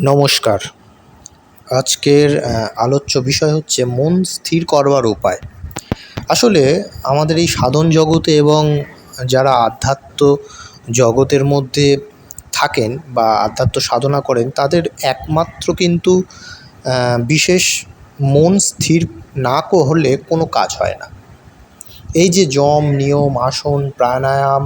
নমস্কার। আজকের আলোচ্য বিষয় হচ্ছে মন স্থির করবার উপায়। আসলে আমাদের এই সাধন জগতে এবং যারা আধ্যাত্ম জগতের মধ্যে থাকেন বা আধ্যাত্ম সাধনা করেন, তাদের একমাত্র কিন্তু বিশেষ মন স্থির না হলে কোনো কাজ হয় না। এই যে যম নিয়ম, আসন, প্রাণায়াম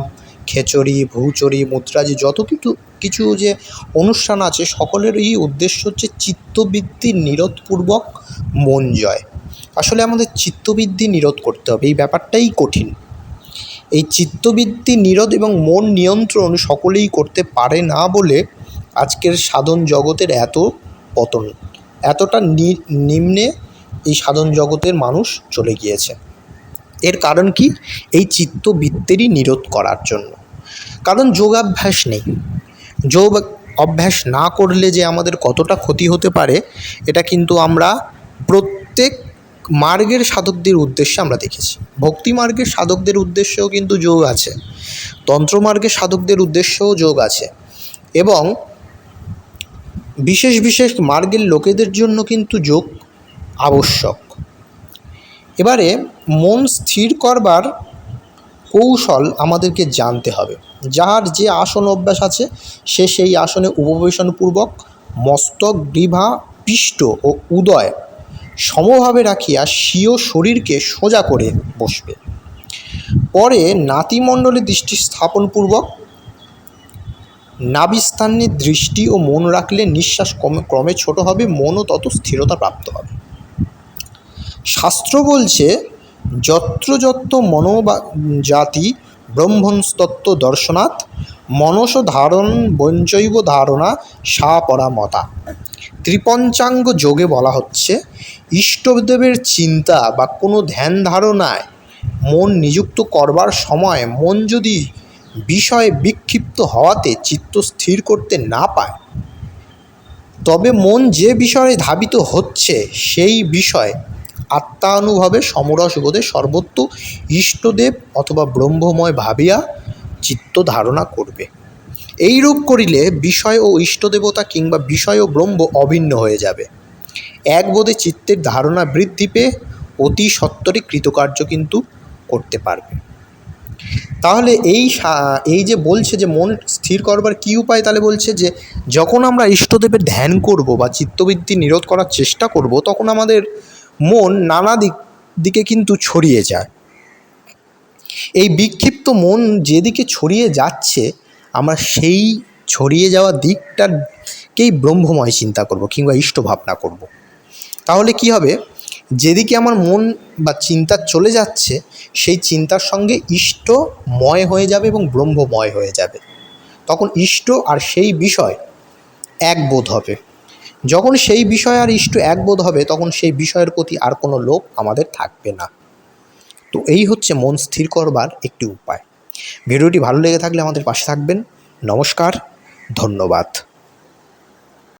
খেচড়ি, ভূচড়ি, মুদ্রাজি যত কিছু কিছু যে অনুষ্ঠান আছে, সকলেরই উদ্দেশ্য হচ্ছে চিত্তবৃত্তি নিরোধপূর্বক মন জয়। আসলে আমাদের চিত্তবৃত্তি নিরোধ করতে হবে, এই ব্যাপারটাই কঠিন। এই চিত্তবৃত্তি নিরোধ এবং মন নিয়ন্ত্রণ সকলেই করতে পারে না বলে আজকের সাধন জগতের এত পতন। এতটা নিম্নে এই সাধন জগতের মানুষ চলে গিয়েছে। এর কারণ কি? এই চিত্তবৃত্তেরই নিরোধ করার জন্য। কারণ যোগাভ্যাস নেই। যোগ অভ্যাস না করলে যে আমাদের কতটা ক্ষতি হতে পারে, এটা কিন্তু আমরা প্রত্যেক মার্গের সাধকদের উদ্দেশ্যে আমরা দেখেছি। ভক্তি মার্গের সাধকদের উদ্দেশ্যেও কিন্তু যোগ আছে। তন্ত্রমার্গের সাধকদের উদ্দেশ্যেও যোগ আছে। এবং বিশেষ বিশেষ মার্গের লোকেদের জন্য কিন্তু যোগ আবশ্যক। এবারে মন স্থির করবার কৌশল আমাদেরকে জানতে হবে। যার যে আসন অভ্যাস আছে, সে সেই আসনে উপবেশনপূর্বক মস্তক গ্রীভা পৃষ্ঠ ও উদয় সমভাবে রাখিয়া স্বীয় শরীরকে সোজা করে বসবে। পরে নাতিমণ্ডলে দৃষ্টি স্থাপনপূর্বক নাভিস্থানে দৃষ্টি ও মন রাখলে নিঃশ্বাস ক্রমে ক্রমে ছোট হবে, মনও তত স্থিরতা প্রাপ্ত হবে। শাস্ত্র বলছে যত্র যত্র জাতি ব্রহ্মস্তত্ত্ব দর্শনাৎ মনস ধারণ বঞ্চৈব ধারণা সা পরামতা ত্রিপঞ্চাঙ্গ যোগে বলা হচ্ছে, ইষ্টদেবের চিন্তা বা কোনো ধ্যান ধারণায় মন নিযুক্ত করবার সময় মন যদি বিষয়ে বিক্ষিপ্ত হওয়াতে চিত্ত স্থির করতে না পায়, তবে মন যে বিষয়ে ধাবিত হচ্ছে সেই বিষয় আত্মানুভবে সমরস বোধে সর্বত্র ইষ্টদেব অথবা ব্রহ্মময় ভাবিয়া চিত্ত ধারণা করবে। এইরূপ করিলে বিষয় ও ইষ্টদেবতা কিংবা বিষয় ও ব্রহ্ম অভিন্ন হয়ে যাবে। এক বোধে চিত্তের ধারণা বৃদ্ধি পেয়ে অতি সত্বরে কৃতকার্য কিন্তু করতে পারবে। তাহলে এই এই যে বলছে যে মন স্থির করবার কী উপায়, তাহলে বলছে যে যখন আমরা ইষ্টদেবের ধ্যান করব বা চিত্তবৃত্তি নিরোধ করার চেষ্টা করব, তখন আমাদের মন নানা দিক, দিকে কিন্তু ছড়িয়ে যায়। এই বিক্ষিপ্ত মন যেদিকে ছড়িয়ে যাচ্ছে, আমরা সেই ছড়িয়ে যাওয়া দিকটাকেই ব্রহ্মময় চিন্তা করব কিংবা ইষ্ট ভাবনা করব। তাহলে কি হবে? যেদিকে আমার মন বা চিন্তা চলে যাচ্ছে, সেই চিন্তার সঙ্গে ইষ্টময় হয়ে যাবে এবং ব্রহ্মময় হয়ে যাবে। তখন ইষ্ট আর সেই বিষয় এক বোধ হবে। যখন সেই বিষয় আর ইষ্ট একবোধ হবে, তখন সেই বিষয়ের প্রতি আর কোনো লোভ আমাদের থাকবে না। তো এই হচ্ছে মন স্থির করবার একটি উপায়। ভিডিওটি ভালো লেগে থাকলে আমাদের পাশে থাকবেন। নমস্কার, ধন্যবাদ।